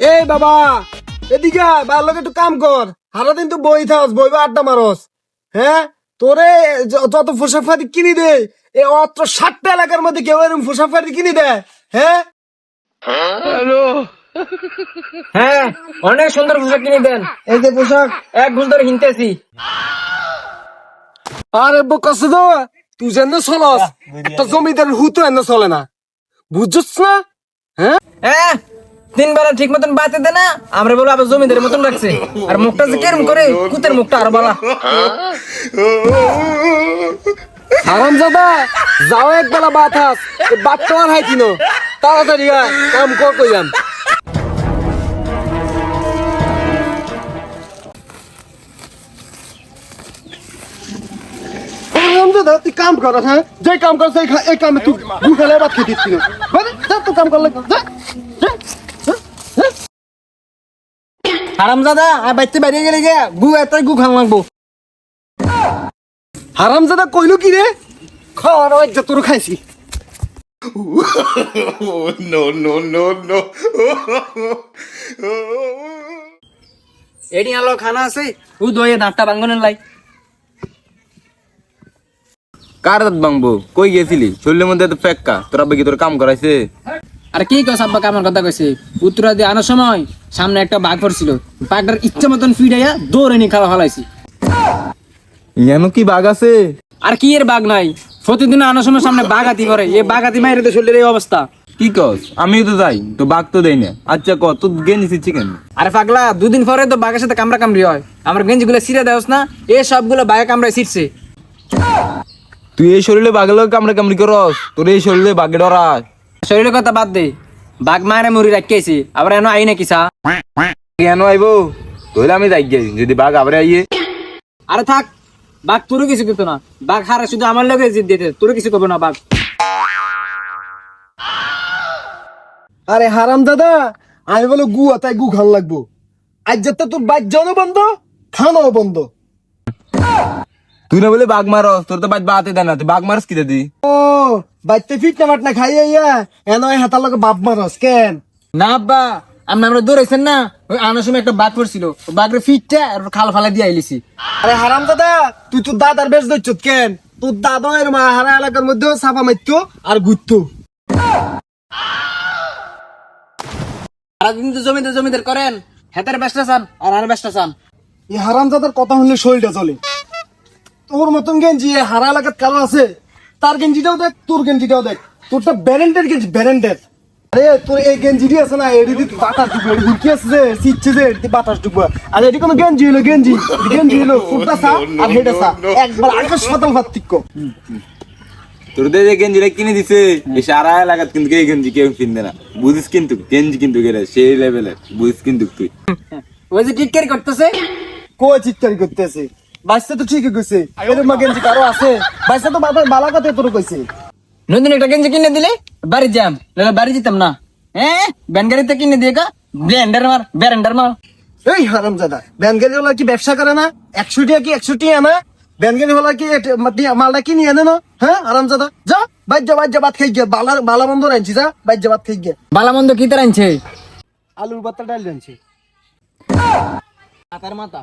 এই বাবা এদিকে বার লোক একটু কাম কর। সারা দিন তো বই থাস বই বা আড্ডা মারস। হ্যাঁ? তোরে যত ফাটি কিনি দে এই অত্র সাতটা এলাকার মধ্যে কেউ এরকম ফাটি কিনি দেয় হ্যাঁ? হ্যাঁ অনেক সুন্দর পোশাক কিনে দেন। এই যে পোশাক। এক ঘুষ ধরে কিনতেছি আরে বকস তো তুই যেন চলস একটা জমিদার হুতো এনে চলে না। বুঝছস না? হ্যাঁ? হ্যাঁ তিন বেলা ঠিক মতন বাতে দে না আমরা বলো আবার জমিদারের মতন রাখছে। আর মুখটা যে কেরম করে কুতের মুখটা আর বলা। হারাম দাদা যাও এক বেলা বাত হাস বাত তো আর হাই কিনো তাড়াতাড়ি আয়, কাম কর তুই কাম হ্যাঁ? যে কাম কামে তুই তুই কাম। হারাম দাদা আর বাইতে গেলে গে গু এত গু খাওয়া লাগবো। হারাম দাদা কইলো কি রে? খাওয়ার ওই যে তোর খাইছি. এডি আলো খানা আছে উ দয়ে দাঁতটা ভাঙ্গনের লাই। কার দাঁত ভাঙবো? কই গেছিলি? শরীরের মধ্যে এত ফেক্কা তোরা কি তোর কাম করাইছে? আর কি কস আব্বা কামার কথা কইছে? উত্তরা দিয়ে আনার সময় সামনে একটা বাঘ পড়ছিল। বাঘটার ইচ্ছা মতন ফিডাইয়া দৌড়ে নিয়ে খাওয়া ফলাইছি। ইয়ানো কি বাঘ আছে? আর কি এর বাঘ নাই? প্রতিদিন আনার সময় সামনে বাঘ হাতি করে। এই বাঘ হাতি মাইরে তো শরীরের এই অবস্থা। কি কস? আমিও তো যাই তো বাঘ তো দেই না। আচ্ছা ক তোর গেঞ্জি ছিচ্ছি কেন? আরে পাগলা দুদিন পরে তো বাঘের সাথে কামড়া কামড়ি হয়। আমার গেঞ্জি গুলো সিরে দেওস না এই সবগুলো বাঘে কামড়ায় ছিটছে তুই এই শরীরে বাঘের লোক কামড়ে কামড়ি করস তোর এই শরীরে বাঘে ডরাস শরীরের কথা বাদ দে। বাঘ মারে মুড়ি রাখিয়েছি আবার এনো আই নাকি সা কেন আইবো? তাহলে আমি যাই গেছি যদি বাঘ আবার আইয়ে। আরে থাক বাঘ তোরও কিছু করতো না। বাঘ হারে শুধু আমার লগে জিত দিতে তোরও কিছু করব না বাঘ। আরে হারাম দাদা আমি বলো গু তাই গু খান লাগবো। আজ যাতে তোর বাইক যাও বন্ধ খানাও বন্ধ। তুই না বলে বাঘ মারস তোর তো বাইত বাতে দেয় না তুই বাঘ মারস কি দাদি ও বাইতে ফিট না মাট না খাইয়া ইয়া এন ওই হাতার লগে বাপ মারস কেন? না আব্বা আমরা দৌড়াইছেন না ওই আনার সময় একটা বাঘ পড়ছিল বাঘের ফিটটা আর খাল ফালা দিয়ে আইলিছি। আরে হারাম দাদা তুই তোর দাদার বেশ ধরছ কেন? তোর দাদা এর মা হারা এলাকার মধ্যে চাপা মারতো আর ঘুরতো। সারাদিন তো জমিদার জমিদার করেন হেতার ব্যস্ত চান আর আর ব্যস্ত চান এই হারাম দাদার কথা শুনলে শরীরটা চলে তোর মতন গেঞ্জি হারা এলাকার কালো আছে? তার গেঞ্জিটাও দেখ তোর গেঞ্জিটাও দেখ। তোরটা ব্যারেন্ডের গেঞ্জি ব্যারেন্ডের আরে তোর এই গেঞ্জিটি আছে না এটি বাতাস এটি কি আছে যে সিচ্ছে যে এটি বাতাস ঢুকবে আর এটি কোনো গেঞ্জি হলো গেঞ্জি? গেঞ্জি হলো ফুটটা সা আর হেডা সা। একবার আকাশ পাতাল পার্থক্য। তোর যে গেঞ্জিটা কিনে দিছে এই সারা এলাকাত কিন্তু এই গেঞ্জি কেউ কিনবে না। বুঝিস কিন্তু গেঞ্জি কিন্তু গেলে সেই লেভেলের বুঝিস কিন্তু তুই। ওই যে টিটকারি করতেছে? কো চিৎকারি করতেছে? বাচ্চা তো ঠিকই কইছে। এরকম গেঞ্জি কারও আছে? বাচ্চা তো বাবা বালা কথা তোর কইছে। নতুন একটা গেঞ্জি কিনে দিলে? বাড়ি যাম। নাহলে বাড়ি যেতাম না। হ্যাঁ ব্যান গাড়িতে কিনে দিয়ে কা ব্লেন্ডার মার ব্যারেন্ডার মার। এই হারাম দাদা ব্যানগাড়ি হলা কি ব্যবসা করে না? একশো টাকা কি একশো টাকা না ব্যানগাড়ি হলা কি মালটা কিনি আনে না? হ্যাঁ হারাম দাদা যা বাইর যা ভাত খাই গিয়া। বালা বালা বন্ধ রাখছি যা বাইর যা ভাত খাই গিয়া। বন্ধ কি তার আনছে? আলুর বাত্তা ডাল রাখছি মাথার মাথা।